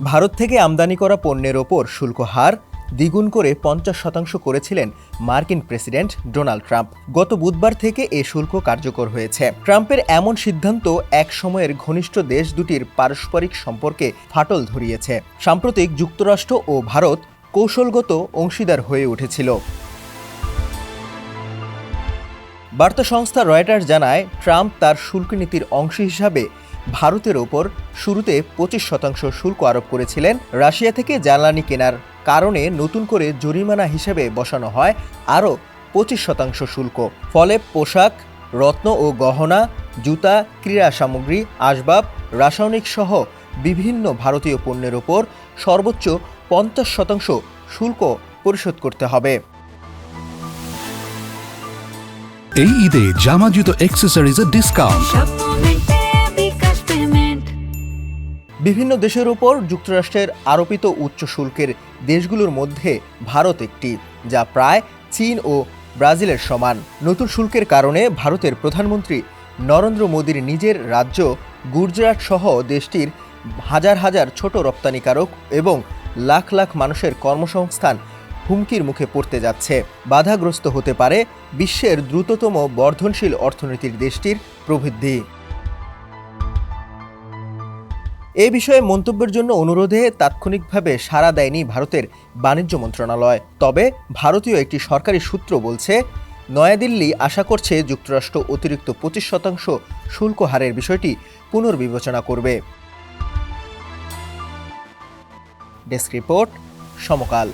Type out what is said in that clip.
ভারত থেকে আমদানি করা পণ্যের ওপর শুল্ক হার দ্বিগুণ করে পঞ্চাশ শতাংশ করেছিলেন মার্কিন প্রেসিডেন্ট ডোনাল্ড ট্রাম্প। গত বুধবার থেকে এ শুল্ক কার্যকর হয়েছে। ট্রাম্পের এমন সিদ্ধান্ত এক সময়ের ঘনিষ্ঠ দেশ দুটির পারস্পরিক সম্পর্কে ফাটল ধরিয়েছে। সাম্প্রতিক যুক্তরাষ্ট্র ও ভারত কৌশলগত অংশীদার হয়ে উঠেছিল। বার্তা সংস্থা রয়টার্স জানায়, ট্রাম্প তার শুল্ক নীতির অংশ হিসাবে ভারতের ওপর শুরুতে পঁচিশ শতাংশ শুল্ক আরোপ করেছিলেন রাশিয়া থেকে জ্বালানি কেনার কারণে নতুন করে জরিমানা হিসেবে বসানো হয় আরও পঁচিশ শতাংশ শুল্ক। ফলে পোশাক রত্ন ও গহনা জুতা ক্রীড়া সামগ্রী আসবাব রাসায়নিক সহ বিভিন্ন ভারতীয় পণ্যের ওপর সর্বোচ্চ পঞ্চাশ শতাংশ শুল্ক পরিশোধ করতে হবে। এই ঈদে জামা জুতো অ্যাক্সেসরিজের ডিসকাউন্ট বিভিন্ন দেশের উপর যুক্তরাষ্ট্রের আরোপিত উচ্চ শুল্কের দেশগুলোর মধ্যে ভারত একটি, যা প্রায় চীন ও ব্রাজিলের সমান। নতুন শুল্কের কারণে ভারতের প্রধানমন্ত্রী নরেন্দ্র মোদীর নিজের রাজ্য গুজরাট সহ দেশটির হাজার হাজার ছোট রপ্তানিকারক এবং লাখ লাখ মানুষের কর্মসংস্থান হুমকির মুখে পড়তে যাচ্ছে। বাধাগ্রস্ত হতে পারে বিশ্বের দ্রুততম বর্ধনশীল অর্থনীতির দেশটির প্রবৃদ্ধি। এ বিষয়ে মন্তব্যের জন্য অনুরোধে তাৎক্ষণিকভাবে সাড়া দেয়নি ভারতের বাণিজ্য মন্ত্রণালয়। তবে ভারতীয় একটি সরকারি সূত্র বলছে, নয়াদিল্লি আশা করছে যুক্তরাষ্ট্র অতিরিক্ত পঁচিশ শতাংশ শুল্ক হারের বিষয়টি পুনর্বিবেচনা করবে। Desk report Samakal.